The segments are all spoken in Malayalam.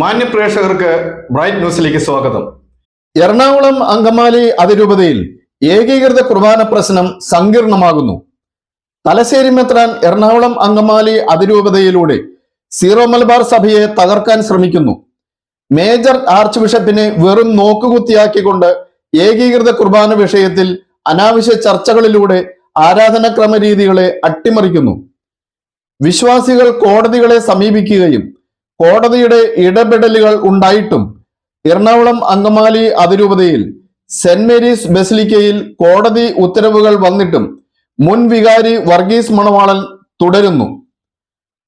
മാന്യ പ്രേക്ഷകർക്ക് ബ്രൈറ്റ് ന്യൂസിലേക്ക് സ്വാഗതം. എറണാകുളം അങ്കമാലി അതിരൂപതയിൽ ഏകീകൃത കുർബാന പ്രശ്നം സങ്കീർണമാകുന്നു. തലശ്ശേരി മെത്രാൻ എറണാകുളം അങ്കമാലി അതിരൂപതയിലൂടെ സീറോ മലബാർ സഭയെ തകർക്കാൻ ശ്രമിക്കുന്നു. മേജർ ആർച്ച് ബിഷപ്പിനെ വെറും നോക്കുകുത്തിയാക്കിക്കൊണ്ട് ഏകീകൃത കുർബാന വിഷയത്തിൽ അനാവശ്യ ചർച്ചകളിലൂടെ ആരാധനാക്രമ രീതികളെ അട്ടിമറിക്കുന്നു. വിശ്വാസികൾ കോടതികളെ സമീപിക്കുകയും കോടതിയുടെ ഇടപെടലുകൾ ഉണ്ടായിട്ടും എറണാകുളം അങ്കമാലി അതിരൂപതയിൽ സെന്റ് മേരീസ് ബസിലിക്കയിൽ കോടതി ഉത്തരവുകൾ വന്നിട്ടും മുൻ വികാരി വർഗീസ് മണവാളൻ തുടരുന്നു.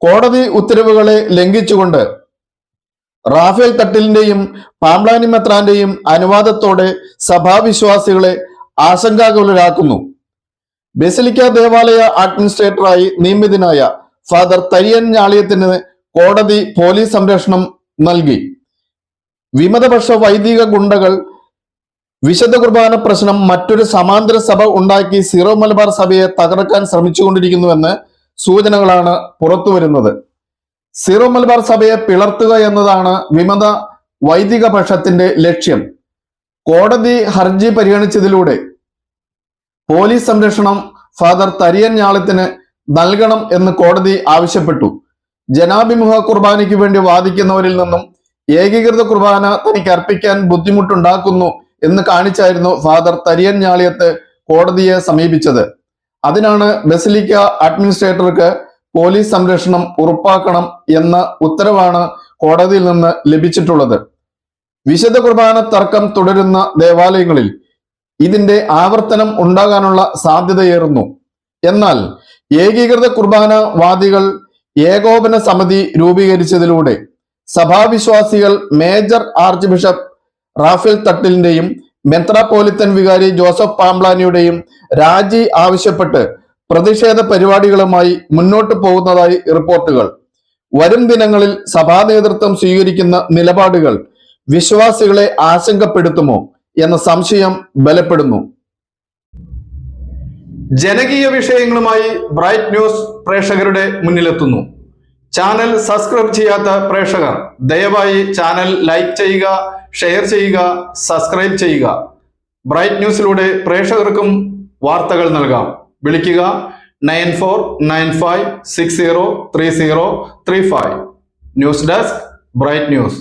കോടതി ഉത്തരവുകളെ ലംഘിച്ചുകൊണ്ട് റാഫേൽ തട്ടിലിന്റെയും പാംപ്ലാനി മെത്രാന്റെയും അനുവാദത്തോടെ സഭാവിശ്വാസികളെ ആശങ്കാകുലരാക്കുന്നു. ബസിലിക്ക ദേവാലയ അഡ്മിനിസ്ട്രേറ്ററായി നിയമിതനായ ഫാദർ തരിയൻ ഞാളിയത്തിന് കോടതി പോലീസ് സംരക്ഷണം നൽകി. വിമതപക്ഷ വൈദിക ഗുണ്ടകൾ വിശുദ്ധ കുർബാന പ്രശ്നം മറ്റൊരു സമാന്തര സഭ ഉണ്ടാക്കി സീറോ മലബാർ സഭയെ തകർക്കാൻ ശ്രമിച്ചുകൊണ്ടിരിക്കുന്നുവെന്ന് സൂചനകളാണ് പുറത്തു വരുന്നത് സീറോ മലബാർ സഭയെ പിളർത്തുക എന്നതാണ് വിമത വൈദിക പക്ഷത്തിന്റെ ലക്ഷ്യം. കോടതി ഹർജി പരിഗണിച്ചതിലൂടെ പോലീസ് സംരക്ഷണം ഫാദർ തരിയൻ ഞാളത്തിന് നൽകണം എന്ന് കോടതി ആവശ്യപ്പെട്ടു. ജനാഭിമുഖ കുർബാനയ്ക്ക് വേണ്ടി വാദിക്കുന്നവരിൽ നിന്നും ഏകീകൃത കുർബാന തനിക്ക് അർപ്പിക്കാൻ ബുദ്ധിമുട്ടുണ്ടാക്കുന്നു എന്ന് കാണിച്ചായിരുന്നു ഫാദർ തരിയൻ ഞാളിയത്ത് കോടതിയെ സമീപിച്ചത്. അതിനാണ് ബസിലിക്ക അഡ്മിനിസ്ട്രേറ്റർക്ക് പോലീസ് സംരക്ഷണം ഉറപ്പാക്കണം എന്ന ഉത്തരവാണ് കോടതിയിൽ നിന്ന് ലഭിച്ചിട്ടുള്ളത്. വിശുദ്ധ കുർബാന തർക്കം തുടരുന്ന ദേവാലയങ്ങളിൽ ഇതിന്റെ ആവർത്തനം ഉണ്ടാകാനുള്ള സാധ്യതയേറുന്നു. എന്നാൽ ഏകീകൃത കുർബാന വാദികൾ ഏകോപന സമിതി രൂപീകരിച്ചതിലൂടെ സഭാവിശ്വാസികൾ മേജർ ആർച്ച് ബിഷപ്പ് റാഫേൽ തട്ടിലിന്റെയും മെത്രാപോലിത്തൻ വികാരി ജോസഫ് പാംബ്ലാനിയുടെയും രാജി ആവശ്യപ്പെട്ട് പ്രതിഷേധ പരിപാടികളുമായി മുന്നോട്ട് പോകുന്നതായി റിപ്പോർട്ടുകൾ. വരും ദിനങ്ങളിൽ സഭാ നേതൃത്വം സ്വീകരിക്കുന്ന നിലപാടുകൾ വിശ്വാസികളെ ആശങ്കപ്പെടുത്തുമോ എന്ന സംശയം ബലപ്പെടുന്നു. ജനകീയ വിഷയങ്ങളുമായി ബ്രൈറ്റ് ന്യൂസ് പ്രേക്ഷകരുടെ മുന്നിലെത്തുന്നു. ചാനൽ സബ്സ്ക്രൈബ് ചെയ്യാത്ത പ്രേക്ഷകർ ദയവായി ചാനൽ ലൈക്ക് ചെയ്യുക ഷെയർ ചെയ്യുക സബ്സ്ക്രൈബ് ചെയ്യുക. ബ്രൈറ്റ് ന്യൂസിലൂടെ പ്രേക്ഷകർക്കും വാർത്തകൾ നൽകാം. വിളിക്കുക nine four nine five six zero three zero three five. News desk bright news.